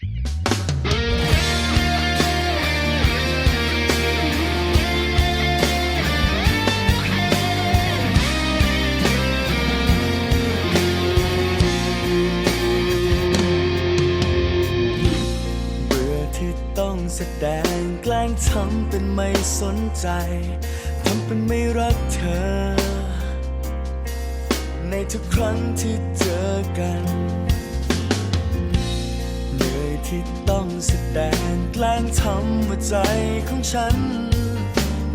เบื่อที่ต้องแสดงแกล้งทำเป็นไม่สนใจ ทำเป็นไม่รักเธอ ในทุกครั้งที่เจอกัน ที่ต้องแสดงแกล้งทำว่าใจของฉัน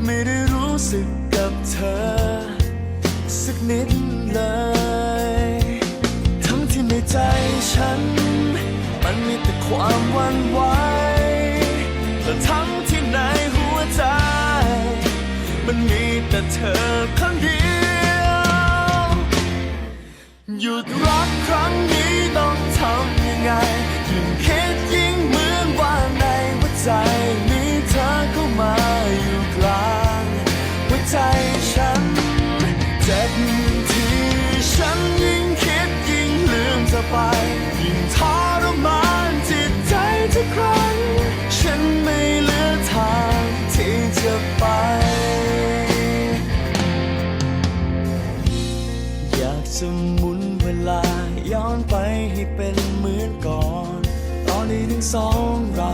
ไม่ได้รู้สึกกับเธอ สักนิดเลย ทั้งที่ในใจฉัน มันมีแต่ความวันไหวและทั้งที่ในหัวใจ มันมีแต่เธอคนเดียวหยุดรักครั้งนี้ต้องทำยังไง ยิ่งคิดยิ่งเหมือนว่าในหัวใจมีเธอเข้ามาอยู่กลางหัวใจฉันเจ็บที่ฉันยิ่งคิดยิ่งลืมเธอไปยิ่งทรมานจิตใจทุกครั้ง ฉันไม่เหลือทางที่จะไป อยากจะหมุนเวลาย้อนไปให้เป็นเหมือนก่อน ตอนที่ทั้งสองเรา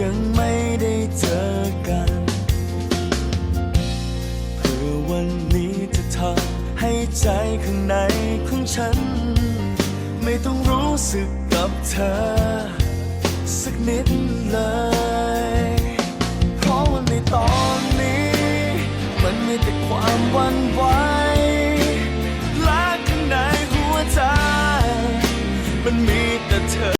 ยังไม่ได้เจอกัน เพื่อวันนี้จะทำให้ใจข้างในของฉัน ไม่ต้องรู้สึกกับเธอ สักนิดเลย เพราะว่าในตอนนี้ มันมีแต่ความหวันไหวางใน